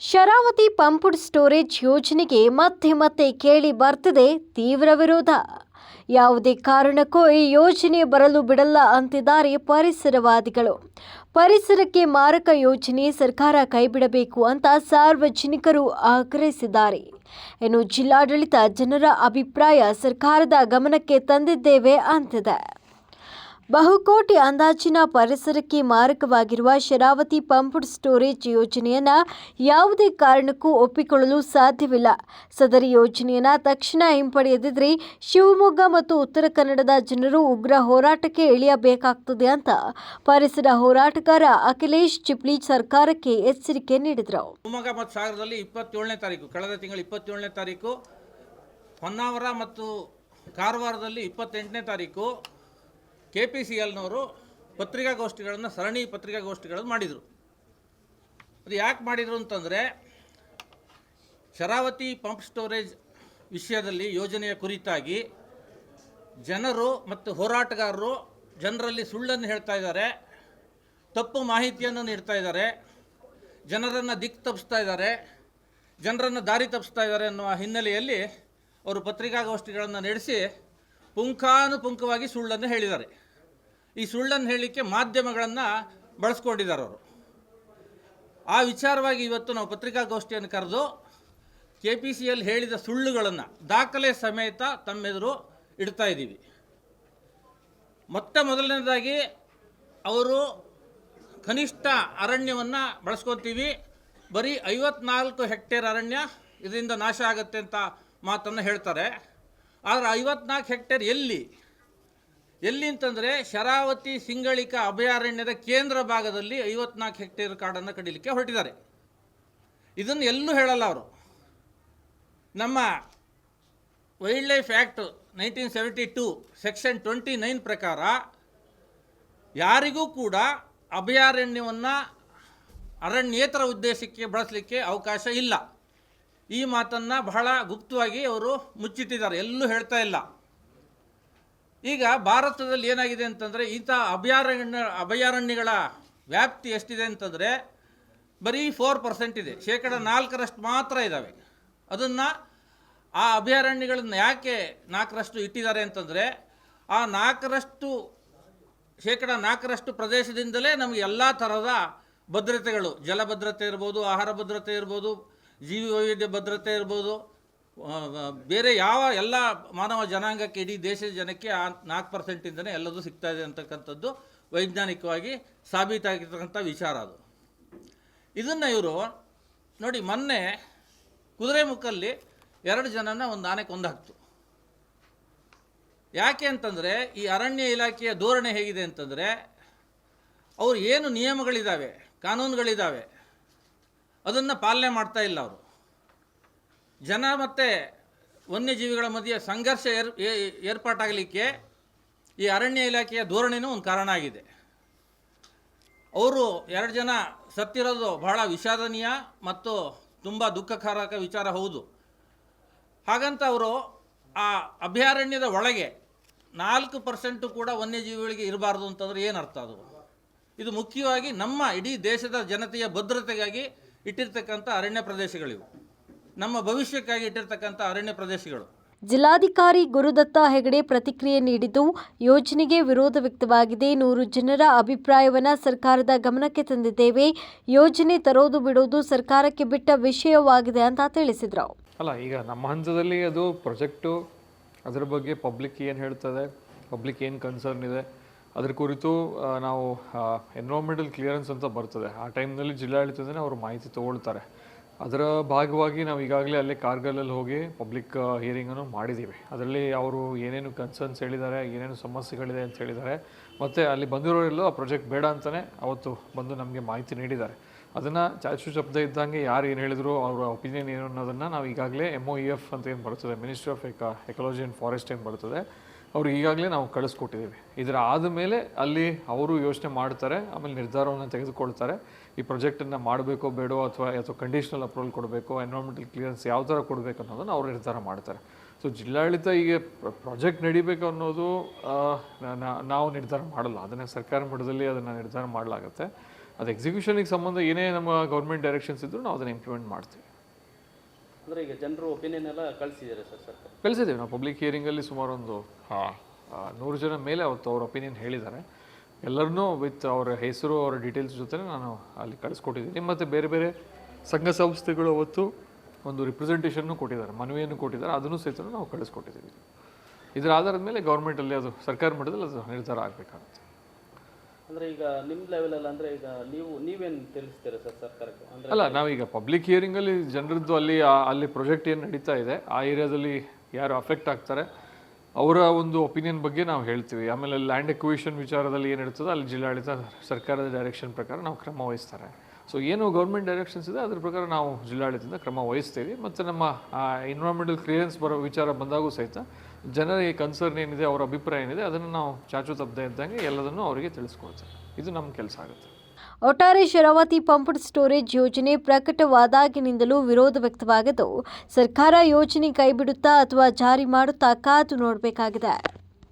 Sharavati pumped storage ಯೋಜನೆಗೆ ಮತ್ತೆ ಮತ್ತೆ ಕೇಳಿ ಬರ್ತಿದೆ ತೀವ್ರ ವಿರೋಧ. ಯಾವುದೇ ಕಾರಣಕ್ಕೂ ಈ ಯೋಜನೆ ಬರಲು ಬಿಡಲ್ಲ ಅಂತಿದ್ದಾರೆ ಪರಿಸರವಾದಿಗಳು. ಪರಿಸರಕ್ಕೆ ಮಾರಕ ಯೋಜನೆ ಸರ್ಕಾರ ಕೈಬಿಡಬೇಕು ಅಂತ ಸಾರ್ವಜನಿಕರು ಆಗ್ರಹಿಸಿದ್ದಾರೆ. ಇನ್ನು ಜಿಲ್ಲಾಡಳಿತ ಜನರ ಅಭಿಪ್ರಾಯ ಸರ್ಕಾರದ ಗಮನಕ್ಕೆ ತಂದಿದ್ದೇವೆ ಅಂತಿದೆ. ಬಹುಕೋಟಿ ಅಂದಾಜಿನ ಪರಿಸರಕ್ಕೆ ಮಾರಕವಾಗಿರುವ ಶರಾವತಿ ಪಂಪ್ಡ್ ಸ್ಟೋರೇಜ್ ಯೋಜನೆಯನ್ನು ಯಾವುದೇ ಕಾರಣಕ್ಕೂ ಒಪ್ಪಿಕೊಳ್ಳಲು ಸಾಧ್ಯವಿಲ್ಲ. ಸದರಿ ಯೋಜನೆಯನ್ನು ತಕ್ಷಣ ಹಿಂಪಡೆಯದಿದ್ದರೆ ಶಿವಮೊಗ್ಗ ಮತ್ತು ಉತ್ತರ ಕನ್ನಡದ ಜನರು ಉಗ್ರ ಹೋರಾಟಕ್ಕೆ ಇಳಿಯಬೇಕಾಗ್ತದೆ ಅಂತ ಪರಿಸರ ಹೋರಾಟಗಾರ ಅಖಿಲೇಶ್ ಚಿಪ್ಲಿ ಸರ್ಕಾರಕ್ಕೆ ಎಚ್ಚರಿಕೆ ನೀಡಿದರು. ಶಿವಮೊಗ್ಗ ಮತ್ತು ಸಾಗರದಲ್ಲಿ ಇಪ್ಪತ್ತೇಳನೇ ತಾರೀಕು, ಕಳೆದ ತಿಂಗಳು ಇಪ್ಪತ್ತೇಳನೇ ತಾರೀಕು, ಹೊನ್ನಾವರ ಮತ್ತು ಕಾರವಾರದಲ್ಲಿ ಇಪ್ಪತ್ತೆಂಟನೇ ತಾರೀಕು ಕೆ ಪಿ ಸಿ ಎಲ್ನವರು ಪತ್ರಿಕಾಗೋಷ್ಠಿಗಳನ್ನು, ಸರಣಿ ಪತ್ರಿಕಾಗೋಷ್ಠಿಗಳನ್ನು ಮಾಡಿದರು. ಅದು ಯಾಕೆ ಮಾಡಿದರು ಅಂತಂದರೆ, ಶರಾವತಿ ಪಂಪ್ ಸ್ಟೋರೇಜ್ ವಿಷಯದಲ್ಲಿ ಯೋಜನೆಯ ಕುರಿತಾಗಿ ಜನರು ಮತ್ತು ಹೋರಾಟಗಾರರು ಜನರಲ್ಲಿ ಸುಳ್ಳನ್ನು ಹೇಳ್ತಾ ಇದ್ದಾರೆ, ತಪ್ಪು ಮಾಹಿತಿಯನ್ನು ನೀಡ್ತಾ ಇದ್ದಾರೆ, ಜನರನ್ನು ದಿಕ್ಕು ತಪ್ಪಿಸ್ತಾ ಇದ್ದಾರೆ, ಜನರನ್ನು ದಾರಿ ತಪ್ಪಿಸ್ತಾ ಇದ್ದಾರೆ ಅನ್ನುವ ಹಿನ್ನೆಲೆಯಲ್ಲಿ ಅವರು ಪತ್ರಿಕಾಗೋಷ್ಠಿಗಳನ್ನು ನಡೆಸಿ, ಪುಂಖಾನುಪುಂಖವಾಗಿ ಸುಳ್ಳನ್ನು ಹೇಳಿದ್ದಾರೆ. ಈ ಸುಳ್ಳನ್ನು ಹೇಳಲಿಕ್ಕೆ ಮಾಧ್ಯಮಗಳನ್ನು ಬಳಸ್ಕೊಂಡಿದ್ದಾರೆ ಅವರು. ಆ ವಿಚಾರವಾಗಿ ಇವತ್ತು ನಾವು ಪತ್ರಿಕಾಗೋಷ್ಠಿಯನ್ನು ಕರೆದು ಕೆ ಪಿ ಸಿ ಎಲ್ ಹೇಳಿದ ಸುಳ್ಳುಗಳನ್ನು ದಾಖಲೆ ಸಮೇತ ತಮ್ಮೆದುರು ಇಡ್ತಾ ಇದ್ದೀವಿ. ಮೊಟ್ಟ ಮೊದಲನೇದಾಗಿ ಅವರು ಕನಿಷ್ಠ ಅರಣ್ಯವನ್ನು ಬಳಸ್ಕೊತೀವಿ. ಬರೀ ಐವತ್ನಾಲ್ಕು ಹೆಕ್ಟೇರ್ ಅರಣ್ಯ ಇದರಿಂದ ನಾಶ ಆಗುತ್ತೆ ಅಂತ ಮಾತನ್ನು ಹೇಳ್ತಾರೆ. ಆದರೆ ಐವತ್ನಾಲ್ಕು ಹೆಕ್ಟೇರ್ ಎಲ್ಲಿ ಎಲ್ಲಿ ಅಂತಂದರೆ ಶರಾವತಿ ಸಿಂಗಳಿಕ ಅಭಯಾರಣ್ಯದ ಕೇಂದ್ರ ಭಾಗದಲ್ಲಿ ಐವತ್ನಾಲ್ಕು ಹೆಕ್ಟೇರ್ ಕಾಡನ್ನು ಕಡಿಲಿಕ್ಕೆ ಹೊರಟಿದ್ದಾರೆ. ಇದನ್ನು ಎಲ್ಲೂ ಹೇಳಲ್ಲ ಅವರು. ನಮ್ಮ wild life act nineteen seventy two section twenty nine ಪ್ರಕಾರ ಯಾರಿಗೂ ಕೂಡ ಅಭಯಾರಣ್ಯವನ್ನು ಅರಣ್ಯೇತರ ಉದ್ದೇಶಕ್ಕೆ ಬಳಸಲಿಕ್ಕೆ ಅವಕಾಶ ಇಲ್ಲ. ಈ ಮಾತನ್ನು ಬಹಳ ಗುಪ್ತವಾಗಿ ಅವರು ಮುಚ್ಚಿಟ್ಟಿದ್ದಾರೆ. ಎಲ್ಲೂ ಹೇಳ್ತಾ ಇಲ್ಲ. ಈಗ ಭಾರತದಲ್ಲಿ ಏನಾಗಿದೆ ಅಂತಂದರೆ ಇಂಥ ಅಭಯಾರಣ್ಯ, ಅಭಯಾರಣ್ಯಗಳ ವ್ಯಾಪ್ತಿ ಎಷ್ಟಿದೆ ಅಂತಂದರೆ ಬರೀ ಫೋರ್ ಪರ್ಸೆಂಟ್ ಇದೆ. ಶೇಕಡ ನಾಲ್ಕರಷ್ಟು ಮಾತ್ರ ಇದ್ದಾವೆ ಅದನ್ನು ಆ ಅಭಯಾರಣ್ಯಗಳನ್ನ ಯಾಕೆ ನಾಲ್ಕರಷ್ಟು ಇಟ್ಟಿದ್ದಾರೆ ಅಂತಂದರೆ ಆ ನಾಲ್ಕರಷ್ಟು, ಶೇಕಡ ನಾಲ್ಕರಷ್ಟು ಪ್ರದೇಶದಿಂದಲೇ ನಮಗೆ ಎಲ್ಲ ಥರದ ಭದ್ರತೆಗಳು ಜಲ ಭದ್ರತೆ ಇರ್ಬೋದು, ಆಹಾರ ಭದ್ರತೆ ಇರ್ಬೋದು, ಜೀವಿ ವೈವಿಧ್ಯ ಭದ್ರತೆ ಇರ್ಬೋದು ಬೇರೆ ಯಾವ ಎಲ್ಲ ಮಾನವ ಜನಾಂಗಕ್ಕೆ, ಇಡೀ ದೇಶದ ಜನಕ್ಕೆ ಆ ನಾಲ್ಕು ಪರ್ಸೆಂಟಿಂದನೇ ಎಲ್ಲದೂ ಸಿಗ್ತಾ ಇದೆ ಅಂತಕ್ಕಂಥದ್ದು ವೈಜ್ಞಾನಿಕವಾಗಿ ಸಾಬೀತಾಗಿರ್ತಕ್ಕಂಥ ವಿಚಾರ ಅದು. ಇದನ್ನು ಇವರು ನೋಡಿ, ಮೊನ್ನೆ ಕುದುರೆಮುಖಲ್ಲಿ ಎರಡು ಜನನ ಒಂದು ಆನೆ ಕೊಂದಾಕ್ತು ಯಾಕೆ ಅಂತಂದರೆ, ಈ ಅರಣ್ಯ ಇಲಾಖೆಯ ಧೋರಣೆ ಹೇಗಿದೆ ಅಂತಂದರೆ, ಅವ್ರು ಏನು ನಿಯಮಗಳಿದ್ದಾವೆ ಕಾನೂನುಗಳಿದ್ದಾವೆ ಅದನ್ನು ಪಾಲನೆ ಮಾಡ್ತಾ ಇಲ್ಲ ಅವರು. ಜನ ಮತ್ತು ವನ್ಯಜೀವಿಗಳ ಮಧ್ಯೆ ಸಂಘರ್ಷ ಏರ್ ಏರ್ಪಾಟಾಗಲಿಕ್ಕೆ ಈ ಅರಣ್ಯ ಇಲಾಖೆಯ ಧೋರಣೆಯೂ ಒಂದು ಕಾರಣ ಆಗಿದೆ. ಅವರು ಎರಡು ಜನ ಸತ್ತಿರೋದು ಬಹಳ ವಿಷಾದನೀಯ ಮತ್ತು ತುಂಬ ದುಃಖಕಾರಕ ವಿಚಾರ ಹೌದು. ಹಾಗಂತ ಅವರು ಆ ಅಭಯಾರಣ್ಯದ ಒಳಗೆ ನಾಲ್ಕು ಪರ್ಸೆಂಟು ಕೂಡ ವನ್ಯಜೀವಿಗಳಿಗೆ ಇರಬಾರ್ದು ಅಂತಂದ್ರೆ ಏನು ಅರ್ಥ ಅದು? ಇದು ಮುಖ್ಯವಾಗಿ ನಮ್ಮ ಇಡೀ ದೇಶದ ಜನತೆಯ ಭದ್ರತೆಗಾಗಿ ಇಟ್ಟಿರ್ತಕ್ಕಂಥ ಅರಣ್ಯ ಪ್ರದೇಶಗಳಿವು. ನಮ್ಮ ಭವಿಷ್ಯಕ್ಕಾಗಿ ಇಟ್ಟಿರ್ತಕ್ಕಂಥ ಅರಣ್ಯ ಪ್ರದೇಶಗಳು. ಜಿಲ್ಲಾಧಿಕಾರಿ ಗುರುದತ್ತ ಹೆಗಡೆ ಪ್ರತಿಕ್ರಿಯೆ ನೀಡಿದ್ದು ಯೋಜನೆಗೆ ವಿರೋಧ ವ್ಯಕ್ತವಾಗಿದೆ. ನೂರು ಜನರ ಅಭಿಪ್ರಾಯವನ್ನು ಸರ್ಕಾರದ ಗಮನಕ್ಕೆ ತಂದಿದ್ದೇವೆ. ಯೋಜನೆ ತರೋದು ಬಿಡೋದು ಸರ್ಕಾರಕ್ಕೆ ಬಿಟ್ಟ ವಿಷಯವಾಗಿದೆ ಅಂತ ತಿಳಿಸಿದರು. ಅಲ್ಲ ಈಗ ನಮ್ಮ ಹಂತದಲ್ಲಿ ಅದು ಪ್ರೊಜೆಕ್ಟು ಅದರ ಬಗ್ಗೆ ಪಬ್ಲಿಕ್ ಏನು ಹೇಳ್ತದೆ ಪಬ್ಲಿಕ್ ಏನು ಕನ್ಸರ್ನ್ ಇದೆ ಅದ್ರ ಕುರಿತು ನಾವು ಎನ್ವೈರ್ಮೆಂಟಲ್ ಕ್ಲಿಯರೆನ್ಸ್ ಅಂತ ಬರ್ತದೆ. ಆ ಟೈಮ್ನಲ್ಲಿ ಜಿಲ್ಲಾಡಳಿತದಿಂದ ಅವರು ಮಾಹಿತಿ ತಗೊಳ್ತಾರೆ. ಅದರ ಭಾಗವಾಗಿ ನಾವು ಈಗಾಗಲೇ ಅಲ್ಲೇ ಕಾರ್ಗಲಲ್ಲಿ ಹೋಗಿ ಪಬ್ಲಿಕ್ ಹಿಯರಿಂಗನ್ನು ಮಾಡಿದ್ದೀವಿ. ಅದರಲ್ಲಿ ಅವರು ಏನೇನು ಕನ್ಸರ್ನ್ಸ್ ಹೇಳಿದ್ದಾರೆ, ಏನೇನು ಸಮಸ್ಯೆಗಳಿದೆ ಅಂತ ಹೇಳಿದ್ದಾರೆ. ಮತ್ತು ಅಲ್ಲಿ ಬಂದಿರೋರೆಲ್ಲೂ ಆ ಪ್ರಾಜೆಕ್ಟ್ ಬೇಡ ಅಂತಲೇ ಅವತ್ತು ಬಂದು ನಮಗೆ ಮಾಹಿತಿ ನೀಡಿದ್ದಾರೆ. ಅದನ್ನು ಚಾಚು ಶಬ್ದ ಇದ್ದಂಗೆ ಯಾರು ಏನು ಹೇಳಿದ್ರು, ಅವರ ಒಪಿನಿಯನ್ ಏನು ಅನ್ನೋದನ್ನು ನಾವು ಈಗಾಗಲೇ ಎಂ ಒ ಇ ಎಫ್ ಅಂತ ಏನು ಬರ್ತದೆ ministry of eco ecology and forest ಏನು ಬರ್ತದೆ, ಅವರು ಈಗಾಗಲೇ ನಾವು ಕಳಿಸ್ಕೊಟ್ಟಿದ್ದೀವಿ. ಇದರ ಆದಮೇಲೆ ಅಲ್ಲಿ ಅವರು ಯೋಚನೆ ಮಾಡ್ತಾರೆ, ಆಮೇಲೆ ನಿರ್ಧಾರವನ್ನು ತೆಗೆದುಕೊಳ್ತಾರೆ. ಈ ಪ್ರಾಜೆಕ್ಟನ್ನು ಮಾಡಬೇಕೋ ಬೇಡೋ ಅಥವಾ ಅಥವಾ ಕಂಡೀಷನಲ್ ಅಪ್ರೂವಲ್ ಕೊಡಬೇಕು ಎನ್ವೈರ್ಮೆಂಟಲ್ ಕ್ಲಿಯರೆನ್ಸ್ ಯಾವ ಥರ ಕೊಡಬೇಕು ಅನ್ನೋದನ್ನು ಅವರು ನಿರ್ಧಾರ ಮಾಡ್ತಾರೆ. ಸೊ ಜಿಲ್ಲಾಡಳಿತ ಈಗ ಪ್ರಾಜೆಕ್ಟ್ ನಡಿಬೇಕು ಅನ್ನೋದು ನಾವು ನಿರ್ಧಾರ ಮಾಡಲ್ಲ. ಅದನ್ನು ಸರ್ಕಾರ ಮಟ್ಟದಲ್ಲಿ ಅದನ್ನು ನಿರ್ಧಾರ ಮಾಡಲಾಗುತ್ತೆ. ಅದು ಎಕ್ಸಿಕ್ಯೂಷನಿಗೆ ಸಂಬಂಧ ಏನೇ ನಮ್ಮ ಗೌರ್ಮೆಂಟ್ ಡೈರೆಕ್ಷನ್ಸ್ ಇದ್ದರೂ ನಾವು ಅದನ್ನು ಇಂಪ್ಲಿಮೆಂಟ್ ಮಾಡ್ತೀವಿ. ಅಂದರೆ ಈಗ ಜನರು ಒಪಿನಿಯನ್ ಎಲ್ಲ ಕಳಿಸಿದ್ದಾರೆ ಸರ್ ಸರ್ ಕಳಿಸಿದ್ದೇವೆ. ನಾವು ಪಬ್ಲಿಕ್ ಹಿಯರಿಂಗಲ್ಲಿ ಸುಮಾರು ಒಂದು ಆ, ಆ, ನೂರು ಜನ ಮೇಲೆ ಅವತ್ತು ಅವ್ರ ಒಪಿನಿಯನ್ ಹೇಳಿದ್ದಾರೆ. ಎಲ್ಲರನ್ನೂ ವಿತ್ ಅವರ ಹೆಸರು ಅವರ ಡೀಟೇಲ್ಸ್ ಜೊತೆ ನಾನು ಅಲ್ಲಿ ಕಳಿಸ್ಕೊಟ್ಟಿದ್ದೀನಿ. ಮತ್ತು ಬೇರೆ ಬೇರೆ ಸಂಘ ಸಂಸ್ಥೆಗಳು ಅವತ್ತು ಒಂದು ರಿಪ್ರೆಸೆಂಟೇಷನ್ನು ಕೊಟ್ಟಿದ್ದಾರೆ ಮನವಿಯನ್ನು ಕೊಟ್ಟಿದ್ದಾರೆ. ಅದನ್ನು ಸಹಿತ ನಾವು ಕಳಿಸ್ಕೊಟ್ಟಿದ್ದೀವಿ. ಇದರ ಆಧಾರದ ಮೇಲೆ ಗೌರ್ಮೆಂಟಲ್ಲಿ ಅದು ಸರ್ಕಾರ ಮಟ್ಟದಲ್ಲಿ ಅದು ನಿರ್ಧಾರ ಆಗಬೇಕಾಗುತ್ತೆ. ಅಂದರೆ ಈಗ ನಿಮ್ಮ ಲೆವೆಲಲ್ಲಿ ಅಂದರೆ ಈಗ ನೀವು ನೀವೇನು ತಿಳಿಸ್ತೀರಾ ಸರ್ ಸರ್ಕಾರಕ್ಕೆ? ಅಂದರೆ ಅಲ್ಲ ನಾವೀಗ ಪಬ್ಲಿಕ್ ಹಿಯರಿಂಗಲ್ಲಿ ಜನರದ್ದು ಅಲ್ಲಿ ಆ- ಅಲ್ಲಿ ಪ್ರಾಜೆಕ್ಟ್ ಏನು ನಡೀತಾ ಇದೆ ಆ ಏರಿಯಾದಲ್ಲಿ ಯಾರು ಅಫೆಕ್ಟ್ ಆಗ್ತಾರೆ ಅವರ ಒಂದು ಒಪಿನಿಯನ್ ಬಗ್ಗೆ ನಾವು ಹೇಳ್ತೀವಿ. ಆಮೇಲೆ ಲ್ಯಾಂಡ್ ಎಕ್ವಿಷನ್ ವಿಚಾರದಲ್ಲಿ ಏನು ಇರ್ತದೋ ಅಲ್ಲಿ ಜಿಲ್ಲಾಡಳಿತ ಸರ್ಕಾರದ ಡೈರೆಕ್ಷನ್ ಪ್ರಕಾರ ನಾವು ಕ್ರಮ ವಹಿಸ್ತಾರೆ. ಸೊ ಏನು ಗೌರ್ಮೆಂಟ್ ಡೈರೆಕ್ಷನ್ಸ್ ಇದೆ, ಅದ್ರ ಪ್ರಕಾರ ನಾವು ಜಿಲ್ಲಾಡಳಿತದಿಂದ ಕ್ರಮ ವಹಿಸ್ತೀವಿ. ಮತ್ತು ನಮ್ಮ ಎನ್ವಿರಾನ್ಮೆಂಟಲ್ ಕ್ಲಿಯರೆನ್ಸ್ ಬರೋ ವಿಚಾರ ಬಂದಾಗೂ ಸಹಿತ ಜನರ ಕನ್ಸರ್ನ್ ಏನಿದೆ, ಅವರ ಅಭಿಪ್ರಾಯ ಏನಿದೆ, ಅದನ್ನು ನಾವು ಚಾಚು ತಪ್ಪದೆ ಇದ್ದಂಗೆ ಎಲ್ಲದನ್ನು ಅವರಿಗೆ ತಿಳಿಸ್ಕೊಡ್ತೇವೆ ಇದು ನಮ್ಮ ಕೆಲಸ ಆಗುತ್ತೆ. ಒಟ್ಟಾರೆ ಶರಾವತಿ ಪಂಪ್ಡ್ ಸ್ಟೋರೇಜ್ ಯೋಜನೆ ಪ್ರಕಟವಾದಾಗಿನಿಂದಲೂ ವಿರೋಧ ವ್ಯಕ್ತವಾಗಿದ್ದು, ಸರ್ಕಾರ ಯೋಜನೆ ಕೈಬಿಡುತ್ತಾ ಅಥವಾ ಜಾರಿ ಮಾಡುತ್ತಾ ಕಾದು ನೋಡಬೇಕಾಗಿದೆ.